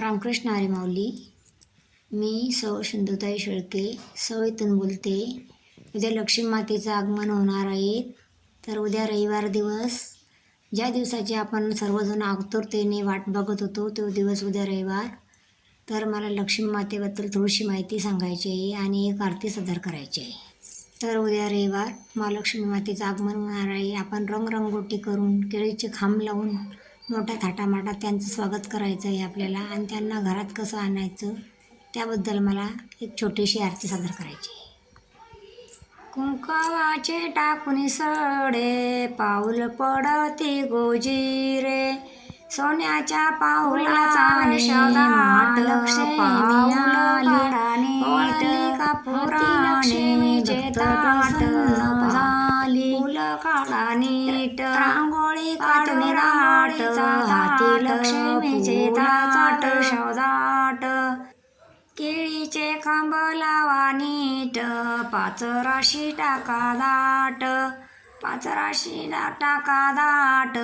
रामकृष्ण हरी माऊली मी सौ. सिंधुताई शेळके सौ. इथून बोलते. उद्या लक्ष्मी मातेचं आगमन होणार आहे. तर उद्या रविवार दिवस ज्या दिवसाची आपण सर्वजण आतुरतेने वाट बघत होतो तो दिवस उद्या रविवार. तर मला लक्ष्मी मातेबद्दल थोडीशी माहिती सांगायची आहे आणि एक आरती सादर करायची आहे. तर उद्या रविवार महालक्ष्मी मातेचं आगमन होणार आहे. आपण रंगरंगोटी करून केळीचे खांब लावून मोठ्या थाटामाटात त्यांचं स्वागत करायचं आहे आपल्याला आणि त्यांना घरात कसं आणायचं त्याबद्दल मला एक छोटीशी आरती सादर करायची कुंकावाचे टाकून सडे पाऊल पडते गोजीरे. सोन्याच्या पाऊलाचा ओळली झाली फुल काढा नीट. रांगोळी काढून राट हाती लक्ष्मीचे ताट शोधाट केळीचे खांब लावा नीट. पाच राशी टाका दाट. पाच राशी टाका दाट.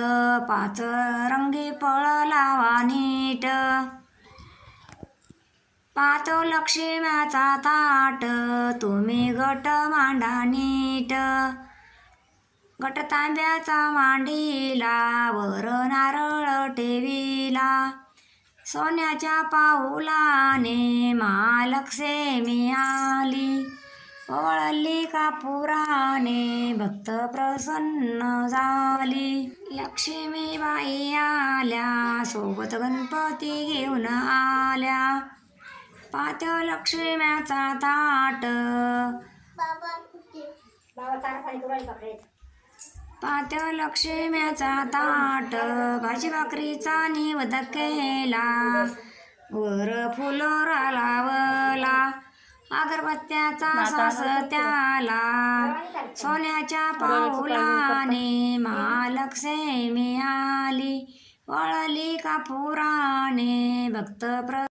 पाच रंगी फळ लावा नीट. पाहतो लक्ष्म्याचा ताट तुम्ही गट मांडा नीट. गटतांब्याचा मांडीला वर नारळ ठेवीला. सोन्याच्या पाऊलाने महालक्ष्मी आली. ओळली कापुराने भक्त प्रसन्न झाली. लक्ष्मी बाई आल्या सोबत गणपती घेऊन आल्या. पात लक्ष्म्याचा ताट. पात्या लक्ष्म्याचा ताट भाजी भाकरीचा निवद केला वर फुलोरा लावला अगरबत्त्याचा सास त्याला सोन्याच्या पाऊलाने महालक्ष्मी आली वळली कापुराने भक्त प्र